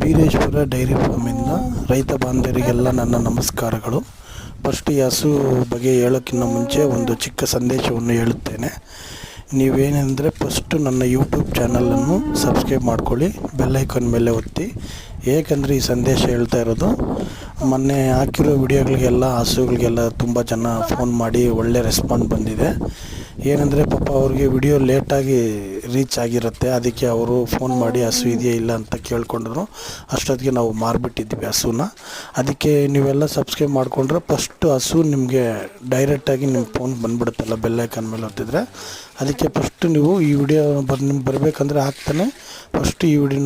Bireshwara dairy ಫಾರ್ಮಿಂದ ರೈತ ಬಾಂಧವರಿಗೆಲ್ಲ ನನ್ನ ನಮಸ್ಕಾರಗಳು. ಫಸ್ಟ್ ಈ ಹಸು ಬಗ್ಗೆ ಹೇಳೋಕ್ಕಿಂತ ಮುಂಚೆ ಒಂದು ಚಿಕ್ಕ ಸಂದೇಶವನ್ನು ಹೇಳುತ್ತೇನೆ. ನೀವೇನೆಂದರೆ ಫಸ್ಟು ನನ್ನ ಯೂಟ್ಯೂಬ್ ಚಾನಲನ್ನು ಸಬ್ಸ್ಕ್ರೈಬ್ ಮಾಡ್ಕೊಳ್ಳಿ ಬೆಲ್ಲೈಕನ್ ಮೇಲೆ ಒತ್ತಿ. ಏಕೆಂದರೆ ಈ ಸಂದೇಶ ಹೇಳ್ತಾ ಇರೋದು, ಮೊನ್ನೆ ಹಾಕಿರೋ ವಿಡಿಯೋಗಳಿಗೆಲ್ಲ, ಹಸುಗಳಿಗೆಲ್ಲ ತುಂಬ ಜನ ಫೋನ್ ಮಾಡಿ ಒಳ್ಳೆ ರೆಸ್ಪಾಂಡ್ ಬಂದಿದೆ. ಏನಂದರೆ ಪಾಪ ಅವ್ರಿಗೆ ವಿಡಿಯೋ ಲೇಟಾಗಿ ರೀಚ್ ಆಗಿರುತ್ತೆ. ಅದಕ್ಕೆ ಅವರು ಫೋನ್ ಮಾಡಿ ಹಸು ಇದೆಯಾ ಇಲ್ಲ ಅಂತ ಕೇಳ್ಕೊಂಡ್ರು. ಅಷ್ಟೊತ್ತಿಗೆ ನಾವು ಮಾರಿಬಿಟ್ಟಿದ್ವಿ ಹಸುನ. ಅದಕ್ಕೆ ನೀವೆಲ್ಲ ಸಬ್ಸ್ಕ್ರೈಬ್ ಮಾಡಿಕೊಂಡ್ರೆ ಫಸ್ಟು ಹಸು ನಿಮಗೆ ಡೈರೆಕ್ಟಾಗಿ ನಿಮ್ಮ ಫೋನ್ ಬಂದ್ಬಿಡುತ್ತಲ್ಲ ಬೆಲ್ಲೈಕನ್ ಮೇಲೆ ಹೊತ್ತಿದ್ರೆ ಅದಕ್ಕೆ ಫಸ್ಟು ನೀವು ಈ ವಿಡಿಯೋ ಬರ್, ನಿಮ್ಗೆ ಬರಬೇಕಂದ್ರೆ ಆಗ್ತಾನೆ. ಫಸ್ಟ್ ಈ ವಿಡಿಯೋ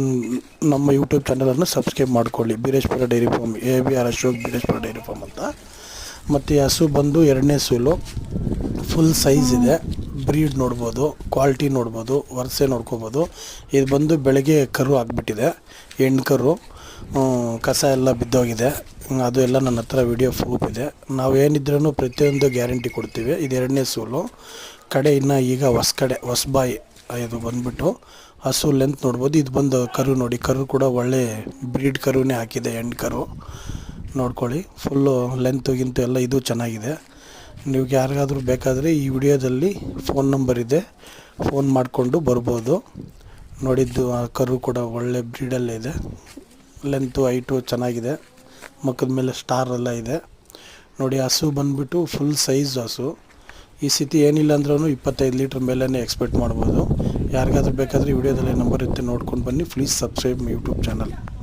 ನಮ್ಮ ಯೂಟ್ಯೂಬ್ ಚಾನಲನ್ನು ಸಬ್ಸ್ಕ್ರೈಬ್ ಮಾಡ್ಕೊಳ್ಳಿ. Bireshwara dairy farm A B R Ashok Bireshwara dairy farm ಅಂತ. ಮತ್ತು ಹಸು ಬಂದು ಎರಡನೇ ಸೂಲು. ಫುಲ್ ಸೈಜ್ ಇದೆ. ಬ್ರೀಡ್ ನೋಡ್ಬೋದು, ಕ್ವಾಲಿಟಿ ನೋಡ್ಬೋದು, ವರ್ಸೆ ನೋಡ್ಕೋಬೋದು. ಇದು ಬಂದು ಬೆಳಗ್ಗೆ ಕರು ಆಗಿಬಿಟ್ಟಿದೆ ಹೆಣ್ಣು ಕರು. ಕಸ ಎಲ್ಲ ಬಿದ್ದೋಗಿದೆ. ಅದು ಎಲ್ಲ ನನ್ನ ಹತ್ರ ವಿಡಿಯೋ ಪ್ರೂಫ್ ಇದೆ. ನಾವು ಏನಿದ್ರೂ ಪ್ರತಿಯೊಂದು ಗ್ಯಾರಂಟಿ ಕೊಡ್ತೀವಿ. ಇದು ಎರಡನೇ ಸೂಲು. ಕಡೆ ಇನ್ನು ಈಗ ಹೊಸ ಕಡೆ ಹೊಸಬಾಯಿ ಇದು ಬಂದ್ಬಿಟ್ಟು ಹಸು ಲೆಂತ್ ನೋಡ್ಬೋದು. ಇದು ಬಂದು ಕರು ನೋಡಿ, ಕರು ಕೂಡ ಒಳ್ಳೆ ಬ್ರೀಡ್ ಕರುನೇ ಹಾಕಿದೆ ಹೆಣ್ಣು ಕರು. ನೋಡ್ಕೊಳ್ಳಿ ಫುಲ್ಲು ಲೆಂತು ಗಿಂತು ಎಲ್ಲ ಇದು ಚೆನ್ನಾಗಿದೆ. ನೀವು ಯಾರಿಗಾದರೂ ಬೇಕಾದರೆ ಈ ವಿಡಿಯೋದಲ್ಲಿ ಫೋನ್ ನಂಬರ್ ಇದೆ. ಫೋನ್ ಮಾಡಿಕೊಂಡು ಬರ್ಬೋದು. ನೋಡಿದ್ದು ಆ ಕರು ಕೂಡ ಒಳ್ಳೆ ಬ್ರೀಡಲ್ಲೇ ಇದೆ. ಲೆಂತು, ಹೈಟು ಚೆನ್ನಾಗಿದೆ. ಮುಖದ ಮೇಲೆ ಸ್ಟಾರ್ ಎಲ್ಲ ಇದೆ. ನೋಡಿ, ಹಸು ಬಂದುಬಿಟ್ಟು ಫುಲ್ ಸೈಜ್ ಹಸು. ಈ ಸ್ಥಿತಿ ಏನಿಲ್ಲ ಅಂದ್ರೂ ಇಪ್ಪತ್ತೈದು ಲೀಟ್ರ್ ಮೇಲೇ ಎಕ್ಸ್ಪೆಕ್ಟ್ ಮಾಡ್ಬೋದು. ಯಾರಿಗಾದ್ರೂ ಬೇಕಾದರೆ ವಿಡಿಯೋದಲ್ಲಿ ನಂಬರ್ ಇತ್ತು ನೋಡ್ಕೊಂಡು ಬನ್ನಿ. Please subscribe YouTube channel.